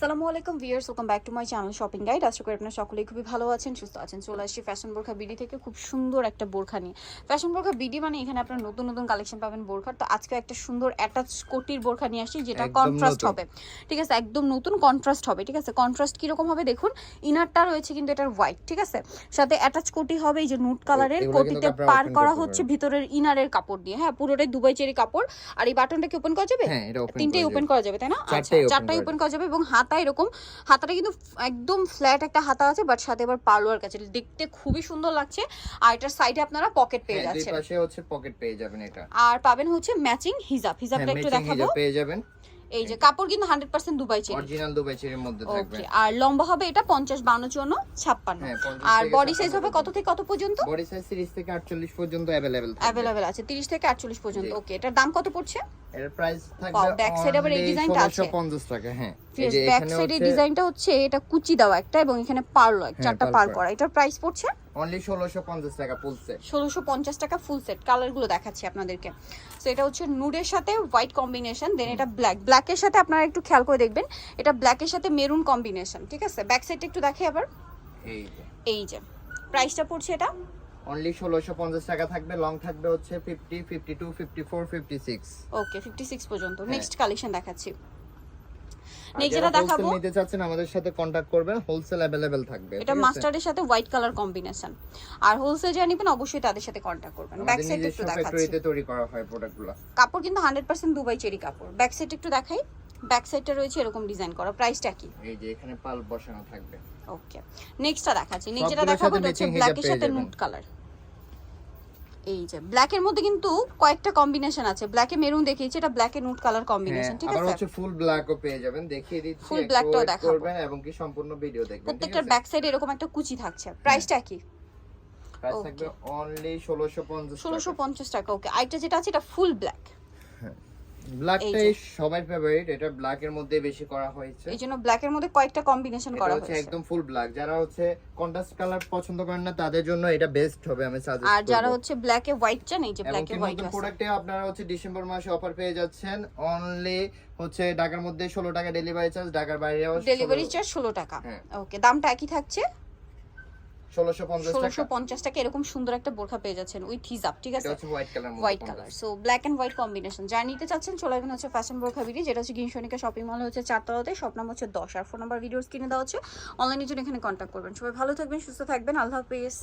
আসসালামু আলাইকুম viewers welcome back to my channel shopping guide আশা করি আপনারা সকলেই খুবই ভালো আছেন সুস্থ আছেন। চলে আসছি ফ্যাশন বোরখা বিডি থেকে খুব সুন্দর একটা বোরখা নিয়ে। ফ্যাশন বোরখা বিডি মানে এখানে আপনারা নতুন নতুন কালেকশন পাবেন বোরখার। তো আজকে একটা সুন্দর অ্যাটাচ কোটির বোরখা নিয়ে আসছি যেটা কন্ট্রাস্ট। হবে। ঠিক আছে একদম নতুন কন্ট্রাস্ট হবে ঠিক আছে? কন্ট্রাস্ট কীরকম হবে দেখুন ইনারটা রয়েছে কিন্তু এটার হোয়াইট ঠিক আছে? সাথে অ্যাটাচ কোটি হবে এই যে নুট কালারের কোটিতে পার করা হচ্ছে ভিতরের ইনারের কাপড় দিয়ে। হ্যাঁ পুরোটাই দুবাই চেরি কাপড়। আর এই বাটনটা কি ওপেন করা যাবে? হ্যাঁ ওপেন তিনটেই ওপেন করা যাবে তাই না? আচ্ছা চারটাই ওপেন করা যাবে এবং হাতা এরকম হাতাটা কিন্তু একদম ফ্ল্যাট একটা হাতা আছে বাট সাথে আবার পার্লোয়ার কাছে দেখতে খুবই সুন্দর লাগছে আর এটার সাইডে আপনারা পকেট পেয়ে হ্যাঁ দুই যাচ্ছেন পাশে হচ্ছে পকেট পেয়ে যাবেন এটা আর পাবেন হচ্ছে ম্যাচিং হিজাব হ্যাঁ হিজাবটা একটু ম্যাচিং দেখাবো হিজাব পেয়ে যাবেন এই যে কাপড় কিন্তু hundred percent Dubai cherry original Dubai চেরির মধ্যে থাকবে ওকে আর লম্বা হবে এটা পঞ্চাশ বান্ন চুয়ান্ন ছাপ্পান্ন হ্যাঁ, 50 আর থেকে বডি সাইজ 56 হবে কত থেকে কত পর্যন্ত বডি সাইজ 30 থেকে 48 পর্যন্ত अवेलेबल থাকবে অ্যাভেলেবেল আছে তিরিশ থেকে আটচল্লিশ পর্যন্ত জি। ওকে এটার দাম কত পড়ছে এর প্রাইস থাকবে back side আবার এই ডিজাইনটা আছে। 1650 টাকা হ্যাঁ। এই যে ব্যাক সাইডের ডিজাইনটা হচ্ছে এটা কুচি দেওয়া একটা এবং এখানে পার্ল হ্যাঁ, চারটা পার করা। এটার প্রাইস পড়ছে? অনলি 1650 টাকা ফুল সেট ষোলোশো পঞ্চাশ টাকা ফুল সেট কালারগুলো দেখাচ্ছি আপনাদেরকে। তো এটা হচ্ছে নুডের সাথে হোয়াইট কম্বিনেশন দেন এটা ব্ল্যাক ব্ল্যাকের সাথে আপনারা একটু খেয়াল করে দেখবেন এটা ব্ল্যাকের সাথে মেরুন কম্বিনেশন ঠিক আছে? ব্যাক সাইডটা একটু দেখে আবার। এই যে। এই যে। প্রাইসটা পড়ছে এটা? অনলি 1650 টাকা থাকবে লং থাকবে হচ্ছে 50 52 54 56 ওকে ফিফটি সিক্স পর্যন্ত হ্যাঁ। নেক্সট কালেকশন দেখাচ্ছি আর নেক্সট যারা যেটা দেখাবো wholesale নিতে চাচ্ছেন আমাদের সাথে কন্টাক্ট করবেন হোলসেল अवेलेबल থাকবে এটা ঠিক আছে? মাস্টার্ডের সাথে হোয়াইট কালার কম্বিনেশন আর হোলসেল যারা নেবেন অবশ্যই তাদের সাথে কন্ট্যাক্ট করবেন ব্যাক আমাদের সাইড নিজস্ব একটু দেখাচ্ছি ফ্যাক্টরিতে তৈরি করা হয় প্রোডাক্টগুলো কাপড় কিন্তু হান্ড্রেড পার্সেন্ট দুবাই চেরি কাপড় ব্যাক সাইড একটু দেখাই ব্যাক সাইডটা রয়েছে এরকম ডিজাইন করা। প্রাইসটা কি? এই যে এখানে পাল বসানো থাকবে। ওকে নেক্সটটা দেখাচ্ছি। নেক্সট যেটা সবগুলোর দেখাবো এটা হচ্ছে ব্ল্যাকের সাথে। নুট কালার এই যে ব্ল্যাকের মধ্যে কিন্তু কয়েকটা কম্বিনেশন আছে। ব্ল্যাকে মেরুন দেখিয়েছি এটা ব্ল্যাক ব্ল্যাকে নুট কালার কম্বিনেশন ঠিক আবার আছে হচ্ছে ফুল ব্ল্যাকও পেয়ে যাবেন। দেখিয়ে দিচ্ছি ফুল black দেখাবো। করবেন এবং কি সম্পূর্ণ ভিডিও দেখবেন ঠিক প্রত্যেকটার ব্যাক সাইডে এরকম একটা কুচি থাকছে। প্রাইসটা কি? প্রাইস. থাকবে অনলি 1650 ষোলোশো পঞ্চাশ টাকা। ওকে আইটা যেটা আছে এটা ফুল ব্ল্যাক ব্ল্যাকটাই সবাই ফেভারিট এটা ব্ল্যাকের মধ্যে বেশি করা হয়েছে। এই জন্য ব্ল্যাকের মধ্যে কয়েকটা কম্বিনেশন করা হয়েছে। একদম ফুল ব্ল্যাক যারা হচ্ছে কন্ট্রাস্ট কালার পছন্দ করেন না তাদের জন্য এটা বেস্ট হবে আমি সাজেস্ট আর যারা হচ্ছে ব্ল্যাকে হোয়াইট চান এই যে ব্ল্যাকে কি হোয়াইট আছে। প্রোডাক্টে আপনারা হচ্ছে ডিসেম্বর মাসে অফার পেয়ে যাচ্ছেন। অনলি হচ্ছে ঢাকার মধ্যে 16 টাকা ডেলিভারি চার্জ ঢাকার বাইরে ডেলিভারি চার্জ ষোলো টাকা। হ্যাঁ। ওকে দামটা একই থাকছে? 1650 ষোলোশো টাকা এরকম সুন্দর একটা বোরখা পেয়ে যাচ্ছেন উইথ হিজাব ঠিক আছে? White colour white colour so black and white combination যা নিতে চাচ্ছেন চলে আসবেন হচ্ছে ফ্যাশন বোরখা যেটা হচ্ছে শপিং মল হচ্ছে চারতলাতে। সব নাম হচ্ছে দশ। আর ফোন নাম্বার ভিডিওস কিনে দেওয়া হচ্ছে অনলাইনের জন্য এখানে কন্ট্যাক্ট করবেন। সবাই ভালো থাকবেন সুস্থ থাকবেন। আল্লাহ হাফিজ।